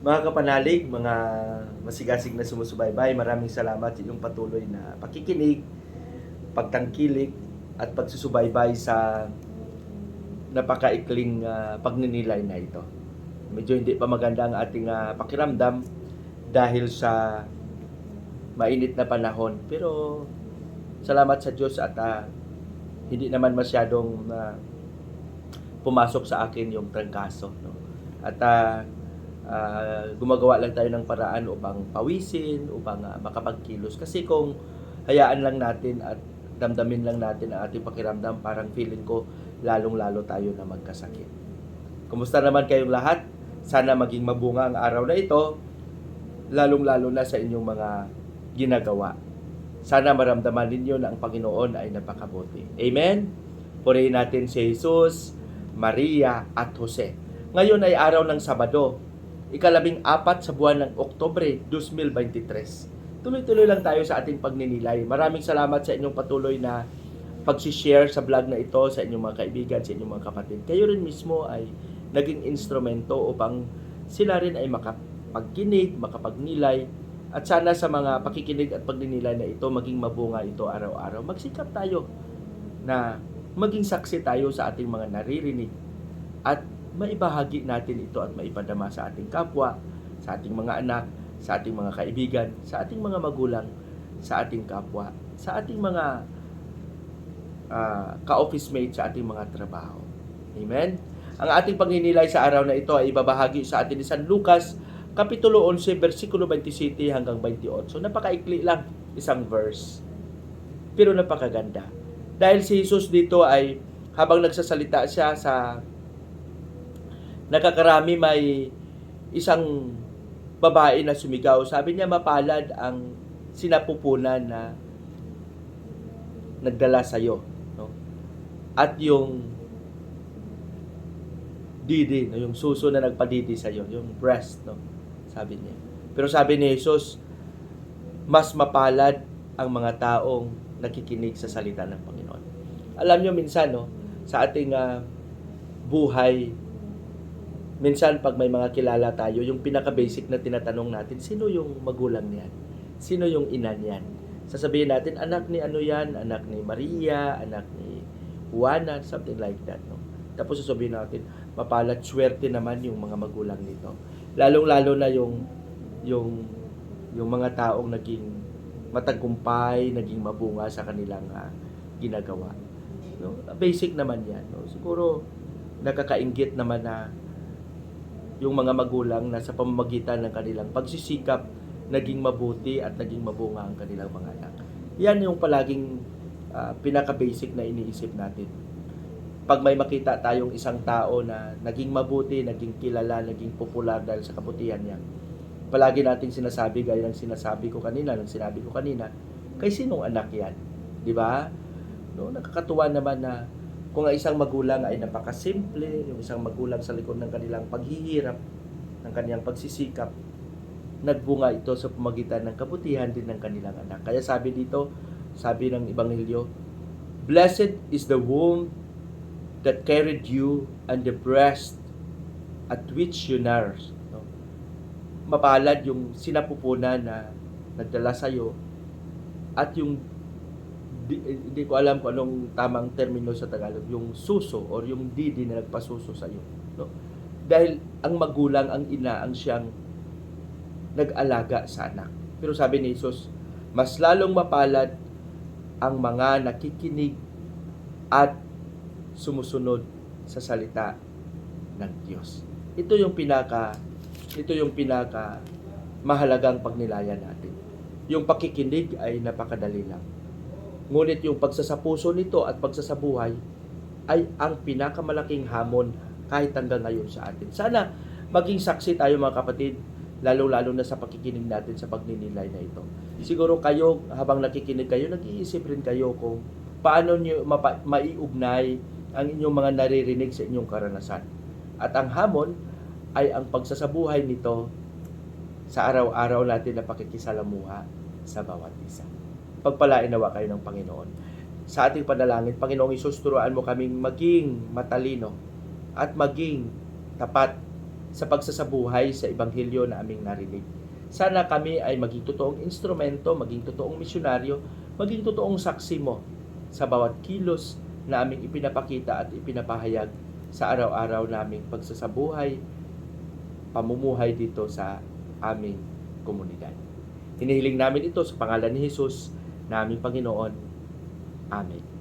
Mga kapanalig, mga masigasig na sumusubaybay, maraming salamat sa inyong patuloy na pakikinig, pagtangkilik, at pagsusubaybay sa napakaikling ah, pagninilay na ito. Medyo hindi pa maganda ang ating ah, pakiramdam dahil sa mainit na panahon. Pero salamat sa Diyos at ah, hindi naman masyadong na pumasok sa akin yung trangkaso. No? At ah, ah, gumagawa lang tayo ng paraan upang pawisin, upang ah, makapagkilos. Kasi kung hayaan lang natin at damdamin lang natin ang ating pakiramdam, parang feeling ko lalong-lalo tayo na magkasakit. Kumusta naman kayong lahat? Sana maging mabunga ang araw na ito, lalong-lalo na sa inyong mga ginagawa. Sana maramdaman ninyo na ang Panginoon ay napakabuti. Amen? Purihin natin si Jesus, Maria at Jose. Ngayon ay araw ng Sabado, ikalabing apat sa buwan ng Oktobre 2023. Tuloy-tuloy lang tayo sa ating pagninilay. Maraming salamat sa inyong patuloy na pag-share sa vlog na ito sa inyong mga kaibigan, sa inyong mga kapatid. Kayo rin mismo ay naging instrumento upang sila rin ay makapagkinig, makapagnilay, at sana sa mga pakikinig at pagninilay na ito, maging mabunga ito araw-araw. Magsikap tayo na maging saksi tayo sa ating mga naririnig at maibahagi natin ito at maipadama sa ating kapwa, sa ating mga anak, sa ating mga kaibigan, sa ating mga magulang, sa ating kapwa, sa ating mga ah, ka-office mate sa ating mga trabaho. Amen? Ang ating pagninilay sa araw na ito ay ibabahagi sa atin ni San Lucas, Kapitulo 11, versikulo 27 hanggang 28. So, napakaikli lang isang verse. Pero napakaganda. Dahil si Jesus dito ay habang nagsasalita siya sa nakakarami may isang babae na sumigaw. Sabi niya mapalad ang sinapupunan na nagdala sa iyo, no? At yung didi, no? yung suso na nagpadidi sa iyo, yung breast, no? Sabi niya. Pero sabi ni Jesus, mas mapalad ang mga taong nakikinig sa salita ng Panginoon. Alam niyo minsan, no, sa ating ah, buhay, minsan pag may mga kilala tayo, yung pinaka-basic na tinatanong natin, sino yung magulang niyan? Sino yung ina niyan? Sasabihin natin, anak ni ano yan, anak ni Maria, anak ni Juana, something like that. No? Tapos sasabihin natin, mapalat swerte naman yung mga magulang nito. Lalong-lalo na yung yung yung mga taong naging matagumpay, naging mabunga sa kanilang ah, ginagawa. No? Basic naman 'yan, no? Siguro nakakainggit naman na yung mga magulang na sa pamamagitan ng kanilang pagsisikap naging mabuti at naging mabunga ang kanilang mga anak. Yan yung palaging ah, pinaka-basic na iniisip natin. Pag may makita tayong isang tao na naging mabuti, naging kilala, naging popular dahil sa kabutihan niya, palagi nating sinasabi, gaya ng sinasabi ko kanina, ng sinabi ko kanina, kay sinong anak yan? Di ba? No, nakakatuwa naman na kung ang isang magulang ay napakasimple, yung isang magulang sa likod ng kanilang paghihirap, ng kanilang pagsisikap, nagbunga ito sa pamagitan ng kabutihan din ng kanilang anak. Kaya sabi dito, sabi ng Ebanghelyo, Blessed is the womb that carried you and the breast at which you nourished. No? Mapalad yung sinapupunan na nagdala sa iyo at yung hindi ko alam kung anong tamang termino sa Tagalog, yung suso or yung didi na nagpasuso sa iyo. No? Dahil ang magulang, ang ina, ang siyang nag-alaga sa anak. Pero sabi ni Jesus, mas lalong mapalad ang mga nakikinig at sumusunod sa salita ng Diyos. Ito yung pinaka ito yung pinaka mahalagang pagnilayan natin. Yung pakikinig ay napakadali lang. Ngunit yung pagsasapuso nito at pagsasabuhay ay ang pinakamalaking hamon kahit hanggang ngayon sa atin. Sana maging saksi tayo mga kapatid, lalo-lalo na sa pakikinig natin sa pagninilay na ito. Siguro kayo, habang nakikinig kayo, nag-iisip rin kayo kung paano nyo mapa- maiugnay ang inyong mga naririnig sa inyong karanasan. At ang hamon ay ang pagsasabuhay nito sa araw-araw natin na pakikisalamuha sa bawat isa. Pagpalain nawa kayo ng Panginoon. Sa ating panalangin, Panginoong Isus, turuan mo kaming maging matalino at maging tapat sa pagsasabuhay sa Ebanghelyo na aming narinig. Sana kami ay maging totoong instrumento, maging totoong misyonaryo, maging totoong saksi mo sa bawat kilos na aming ipinapakita at ipinapahayag sa araw-araw naming pagsasabuhay, pamumuhay dito sa aming komunidad. Hinihiling namin ito sa pangalan ni Jesus, na aming Panginoon. Amen.